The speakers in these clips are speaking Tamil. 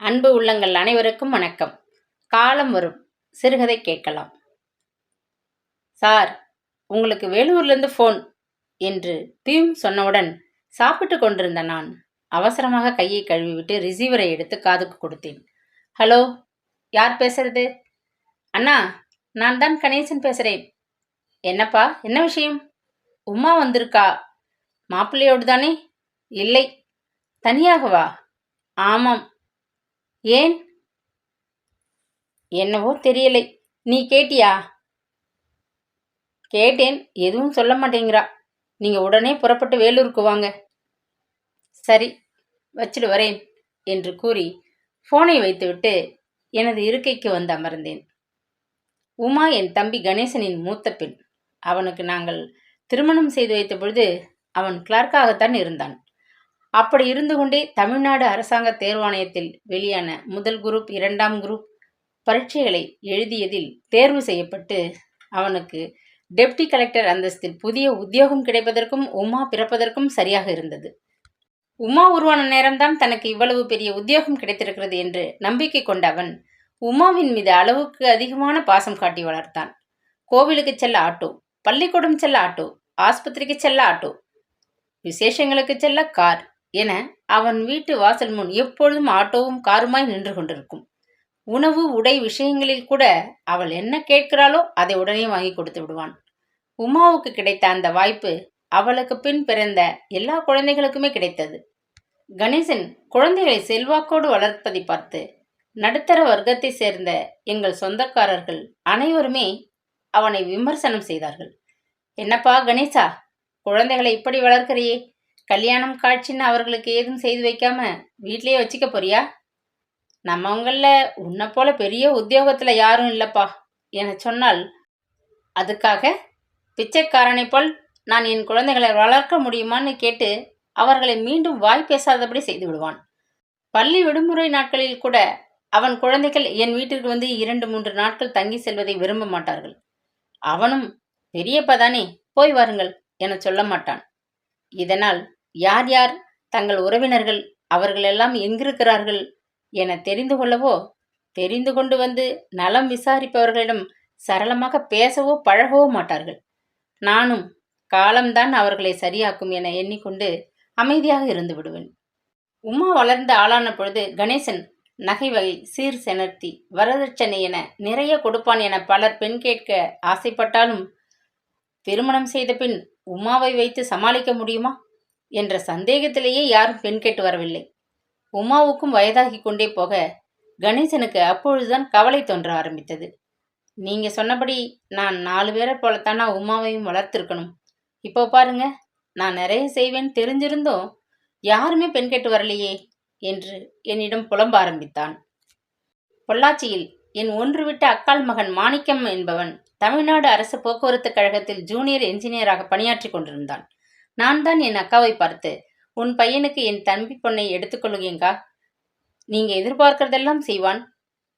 அன்பு உள்ளங்கள் அனைவருக்கும் வணக்கம். காலம் வரும். சிறுகதை கேட்கலாம். சார் உங்களுக்கு வேலூர்லேருந்து ஃபோன் என்று பியூன் சொன்னவுடன் சாப்பிட்டு கொண்டிருந்த நான் அவசரமாக கையை கழுவிவிட்டு ரிசீவரை எடுத்து காதுக்கு கொடுத்தேன். ஹலோ யார் பேசுறது? அண்ணா நான் தான் கணேசன் பேசுகிறேன் என்னப்பா என்ன விஷயம்? உமா வந்திருக்கா. மாப்பிள்ளையோடு தானே? இல்லை. தனியாகவா ஆமாம் ஏன்? என்னவோ தெரியலை. நீ கேட்டியா? கேட்டேன். எதுவும் சொல்ல மாட்டேங்கிறா. நீங்கள் உடனே புறப்பட்டு வேலூருக்கு வாங்க. சரி வச்சுட்டு வரேன் என்று கூறி ஃபோனை வைத்துவிட்டு எனது இருக்கைக்கு வந்து அமர்ந்தேன். உமா என் தம்பி கணேசனின் மூத்த பெண். அவனுக்கு நாங்கள் திருமணம் செய்து வைத்த பொழுது அவன் கிளார்க்காகத்தான் இருந்தான். அப்படி இருந்து கொண்டே தமிழ்நாடு அரசாங்க தேர்வாணையத்தில் வெளியான முதல் குரூப் இரண்டாம் குரூப் பரீட்சைகளை எழுதியதில் தேர்வு செய்யப்பட்டு அவனுக்கு டெப்டி கலெக்டர் அந்தஸ்தில் புதிய உத்தியோகம் கிடைப்பதற்கும் உமா பிறப்பதற்கும் சரியாக இருந்தது. உமா உருவான நேரம்தான் தனக்கு இவ்வளவு பெரிய உத்தியோகம் கிடைத்திருக்கிறது என்று நம்பிக்கை கொண்ட அவன் உமாவின் மீது அளவுக்கு அதிகமான பாசம் காட்டி வளர்த்தான். கோவிலுக்கு செல்ல ஆட்டோ பள்ளிக்கூடம் செல்ல ஆட்டோ ஆஸ்பத்திரிக்கு செல்ல ஆட்டோ விசேஷங்களுக்கு செல்ல கார் என அவன் வீட்டு வாசல் முன் எப்பொழுதும் ஆட்டோவும் காருமாய் நின்று கொண்டிருக்கும். உணவு உடை விஷயங்களில் கூட அவள் என்ன கேட்கிறாளோ அதை உடனே வாங்கி கொடுத்து விடுவான். உமாவுக்கு கிடைத்த அந்த வாய்ப்பு அவளுக்கு பின் பிறந்த எல்லா குழந்தைகளுக்குமே கிடைத்தது. கணேசன் குழந்தைகளை செல்வாக்கோடு வளர்ப்பதை பார்த்து நடுத்தர வர்க்கத்தை சேர்ந்த எங்கள் சொந்தக்காரர்கள் அனைவருமே அவனை விமர்சனம் செய்தார்கள். என்னப்பா கணேசா குழந்தைகளை இப்படி வளர்க்கிறியே? கல்யாணம் காட்சின்னு அவர்களுக்கு ஏதும் செய்து வைக்காம வீட்லேயே வச்சுக்க போறியா? நம்மவங்களில் உன்னை போல பெரிய உத்தியோகத்தில் யாரும் இல்லைப்பா என சொன்னால் அதுக்காக பிச்சைக்காரனை போல் நான் என் குழந்தைகளை வளர்க்க முடியுமான்னு கேட்டு அவர்களை மீண்டும் வாய் பேசாதபடி செய்து விடுவான். பள்ளி விடுமுறை நாட்களில் கூட அவன் குழந்தைகள் என் வீட்டிற்கு வந்து இரண்டு மூன்று நாட்கள் தங்கி செல்வதை விரும்ப மாட்டார்கள். அவனும் பெரியப்பா தானே போய் வாருங்கள் என சொல்ல மாட்டான். இதனால் யார் யார் தங்கள் உறவினர்கள் அவர்களெல்லாம் எங்கிருக்கிறார்கள் என தெரிந்து கொள்ளவோ தெரிந்து கொண்டு வந்து நலம் விசாரிப்பவர்களிடம் சரளமாக பேசவோ பழகவோ மாட்டார்கள். நானும் காலம்தான் அவர்களை சரியாக்கும் என எண்ணிக்கொண்டு அமைதியாக இருந்து விடுவேன். உமா வளர்ந்த ஆளான பொழுது கணேசன் நகை வகை சீர் செனர்த்தி வரதட்சணை என நிறைய கொடுப்பான் என பலர் பெண் கேட்க ஆசைப்பட்டாலும் திருமணம் செய்த பின் உமாவை வைத்து சமாளிக்க முடியுமா? என்ற சந்தேகத்திலேயே யாரும் பெண் கேட்டு வரவில்லை. உமாவுக்கும் வயதாகி கொண்டே போக கணேசனுக்கு அப்பொழுதுதான் கவலை தோன்ற ஆரம்பித்தது. நீங்க சொன்னபடி நான் நாலு பேரை போலத்தானா உமாவையும் வளர்த்துருக்கணும். இப்போ பாருங்க நான் நிறைய செய்வேன் தெரிஞ்சிருந்தும் யாருமே பெண் கேட்டு வரலையே என்று என்னிடம் புலம்ப ஆரம்பித்தான். பொள்ளாச்சியில் என் ஒன்று விட்ட அக்கால் மகன் மாணிக்கம் என்பவன் தமிழ்நாடு அரசு போக்குவரத்து கழகத்தில் ஜூனியர் என்ஜினியராக பணியாற்றி கொண்டிருந்தான். நான் தான் என் அக்காவை பார்த்து உன் பையனுக்கு என் தம்பி பொண்ணை எடுத்துக்கொள்ளுங்கா நீங்க எதிர்பார்க்கிறதெல்லாம் செய்வான்.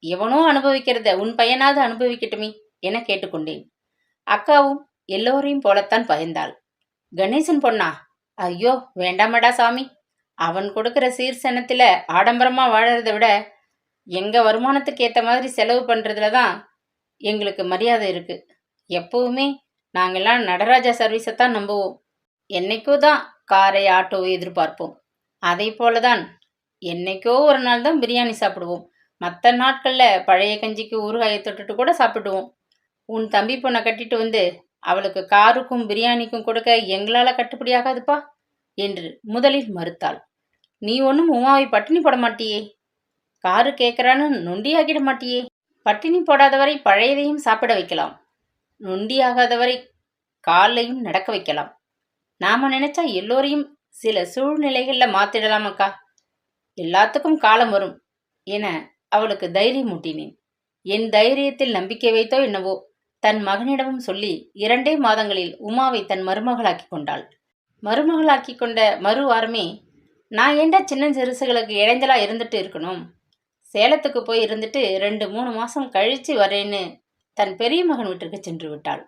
எவனோ அனுபவிக்கிறத உன் பையனாவது அனுபவிக்கட்டுமே என கேட்டுக்கொண்டேன். அக்காவும் எல்லோரையும் போலத்தான் பயந்தாள். கணேசன் பொண்ணா? ஐயோ வேண்டாமடா சாமி. அவன் கொடுக்கிற சீர்சனத்துல ஆடம்பரமா வாழறத விட எங்க வருமானத்துக்கு ஏத்த மாதிரி செலவு பண்ணுறதுல தான் எங்களுக்கு மரியாதை இருக்கு. எப்பவுமே நாங்கெல்லாம் நடராஜா சர்வீஸை தான் நம்புவோம். என்னைக்கோ தான் காரை ஆட்டோவை எதிர்பார்ப்போம். அதை போலதான் என்னைக்கோ ஒரு நாள் தான் பிரியாணி சாப்பிடுவோம். மற்ற நாட்களில் பழைய கஞ்சிக்கு ஊறுகாயை தொட்டுட்டு கூட சாப்பிடுவோம். உன் தம்பி பொண்ணை கட்டிட்டு வந்து அவளுக்கு காருக்கும் பிரியாணிக்கும் கொடுக்க எங்களால் கட்டுப்படியாகாதுப்பா என்று முதலில் மறுத்தாள். நீ ஒன்றும் உமாவை பட்டினி போட மாட்டியே. காரு கேட்குறான்னு நொண்டியாகிட மாட்டியே. பட்டினி போடாதவரை பழையதையும் சாப்பிட வைக்கலாம். நொண்டியாகாதவரை காலையும் நடக்க வைக்கலாம். நாம நினைச்சா எல்லோரையும் சில சூழ்நிலைகள்ல மாத்திடலாமக்கா எல்லாத்துக்கும் காலம் வரும் என அவளுக்கு தைரியம் மூட்டினேன். என் தைரியத்தில் நம்பிக்கை வைத்தோ என்னவோ தன் மகனிடமும் சொல்லி இரண்டே மாதங்களில் உமாவை தன் மருமகளாக்கி கொண்டாள். மருமகளாக்கி கொண்ட மறு வாரமே நான் ஏண்டா சின்ன சிறுசுகளுக்கு இடைஞ்சலா இருந்துட்டு இருக்கணும்? சேலத்துக்கு போய் இருந்துட்டு ரெண்டு மூணு மாசம் கழிச்சு வரேன்னு தன் பெரிய மகன் வீட்டிற்கு சென்று விட்டாள்.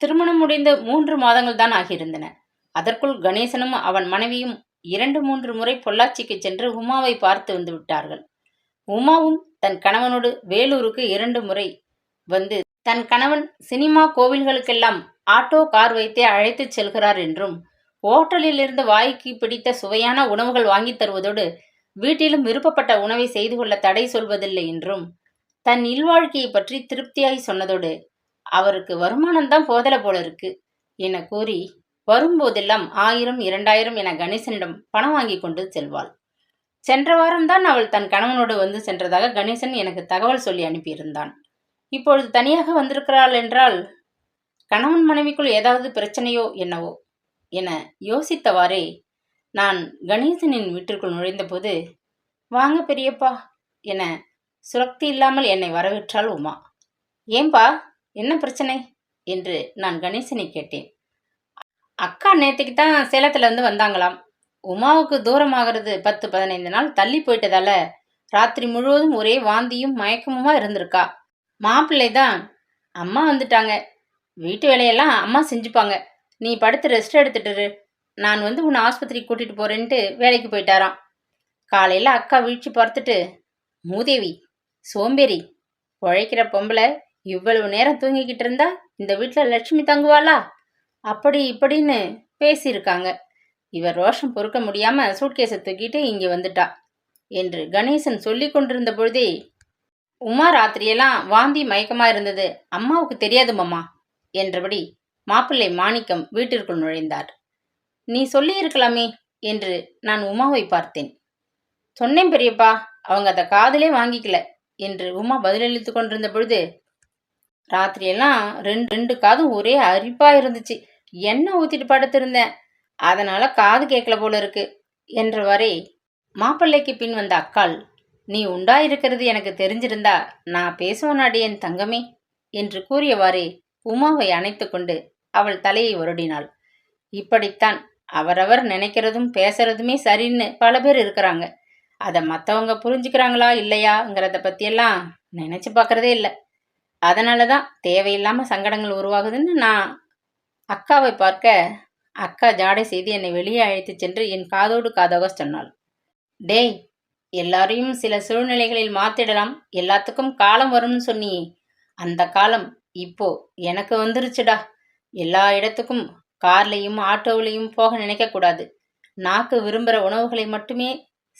திருமணம் முடிந்து மூன்று மாதங்கள் தான் ஆகியிருந்தன. அதற்குள் கணேசனும் அவன் மனைவியும் இரண்டு மூன்று முறை பொள்ளாச்சிக்கு சென்று உமாவை பார்த்து வந்து விட்டார்கள். உமாவும் தன் கணவனோடு வேலூருக்கு இரண்டு முறை வந்து தன் கணவன் சினிமா கோவில்களுக்கெல்லாம் ஆட்டோ கார் வைத்தே அழைத்துச் செல்கிறார் என்றும் ஓட்டலில் இருந்து வாய்க்கு பிடித்த சுவையான உணவுகள் வாங்கித் தருவதோடு வீட்டிலும் விருப்பப்பட்ட உணவை செய்து கொள்ள தடை சொல்வதில்லை என்றும் தன் இல்வாழ்க்கையை பற்றி திருப்தியாய் சொன்னதோடு அவருக்கு வருமானம்தான் போதல போல இருக்கு என கூறி வரும்போதெல்லாம் ஆயிரம் இரண்டாயிரம் என கணேசனிடம் பணம் வாங்கி கொண்டு செல்வாள். சென்ற வாரம்தான் அவள் தன் கணவனோடு வந்து சென்றதாக கணேசன் எனக்கு தகவல் சொல்லி அனுப்பியிருந்தான். இப்பொழுது தனியாக வந்திருக்கிறாள் என்றால் கணவன் மனைவிக்குள் ஏதாவது பிரச்சனையோ என்னவோ என யோசித்தவாறே நான் கணேசனின் வீட்டிற்குள் நுழைந்தபோது வாங்க பெரியப்பா என சுரக்தி இல்லாமல் என்னை வரவேற்றாள் உமா. ஏன்பா என்ன பிரச்சனை? என்று நான் கணேசனை கேட்டேன். அக்கா நேற்றுக்கு தான் சேலத்துலேருந்து வந்தாங்களாம். உமாவுக்கு தூரமாகிறது பத்து பதினைந்து நாள் தள்ளி போயிட்டதால ராத்திரி முழுவதும் ஒரே வாந்தியும் மயக்கமுமா இருந்திருக்கா. மாப்பிள்ளை தான் அம்மா வந்துட்டாங்க. வீட்டு வேலையெல்லாம் அம்மா செஞ்சுப்பாங்க. நீ படுத்து ரெஸ்ட் எடுத்துட்டுரு நான் வந்து உன்னை ஆஸ்பத்திரிக்கு கூட்டிட்டு போறேன்ட்டு வேலைக்கு போயிட்டாராம். காலையில் அக்கா வீழ்ச்சி பார்த்துட்டு மூதேவி சோம்பேறி உழைக்கிற பொம்பளை இவ்வளவு நேரம் தூங்கிக்கிட்டு இருந்தா இந்த வீட்டில் லட்சுமி தங்குவாளா? அப்படி இப்படின்னு பேசியிருக்காங்க. இவர் ரோஷம் பொறுக்க முடியாம சூட்கேஸை தூக்கிட்டு இங்கே வந்துட்டா என்று கணேசன் சொல்லி கொண்டிருந்த பொழுதே உமா ராத்திரியெல்லாம் வாந்தி மயக்கமா இருந்தது. அம்மாவுக்கு தெரியாது மாமா என்றபடி மாப்பிள்ளை மாணிக்கம் வீட்டிற்குள் நுழைந்தார். நீ சொல்லியிருக்கலாமே என்று நான் உமாவை பார்த்தேன். சொன்னேன் பெரியப்பா அவங்க அதை காதலே வாங்கிக்கல என்று உமா பதிலளித்து கொண்டிருந்த பொழுது ராத்திரியெல்லாம் ரெண்டு ரெண்டு காதும் ஒரே அரிப்பா இருந்துச்சு. எண்ணெய் ஊற்றிட்டு படுத்திருந்தேன் அதனால காது கேட்கல போல இருக்கு என்றவரை மாப்பிள்ளைக்கு பின் வந்த அக்காள் நீ உண்டாயிருக்கிறது எனக்கு தெரிஞ்சிருந்தா நான் பேசுவனாடி என் தங்கமே என்று கூறியவாறே உமாவை அணைத்து கொண்டு அவள் தலையை வருடினாள். இப்படித்தான் அவரவர் நினைக்கிறதும் பேசுறதுமே சரின்னு பல பேர் இருக்கிறாங்க. அதை மற்றவங்க புரிஞ்சுக்கிறாங்களா இல்லையாங்கிறத பற்றியெல்லாம் நினச்சி பார்க்குறதே இல்லை. அதனால தான் தேவையில்லாமல் சங்கடங்கள் உருவாகுதுன்னு நான் அக்காவை பார்க்க அக்கா ஜாடை செய்து என்னை வெளியே அழைத்துச் சென்று என் காதோடு காதாக சொன்னாள். டேய் எல்லாரையும் சில சூழ்நிலைகளில் மாத்திடலாம். எல்லாத்துக்கும் காலம் வரும்னு சொன்னியே. அந்த காலம் இப்போ எனக்கு வந்துருச்சுடா. எல்லா இடத்துக்கும் கார்லையும் ஆட்டோவிலையும் போக நினைக்கக்கூடாது. நாக்கு விரும்புகிற உணவுகளை மட்டுமே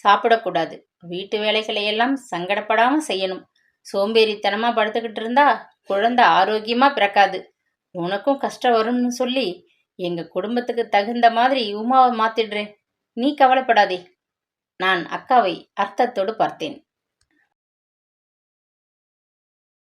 சாப்பிடக்கூடாது. வீட்டு வேலைகளை எல்லாம் சங்கடப்படாமல் செய்யணும். சோம்பேறித்தனமாக படுத்துக்கிட்டு இருந்தா குழந்தை ஆரோக்கியமாக பிறக்காது. உனக்கும் கஷ்டம் வரும்னு சொல்லி எங்க குடும்பத்துக்கு தகுந்த மாதிரி உமாவை மாத்திடுறேன். நீ கவலைப்படாதே. நான் அக்காவை அர்த்தத்தோடு பார்த்தேன்.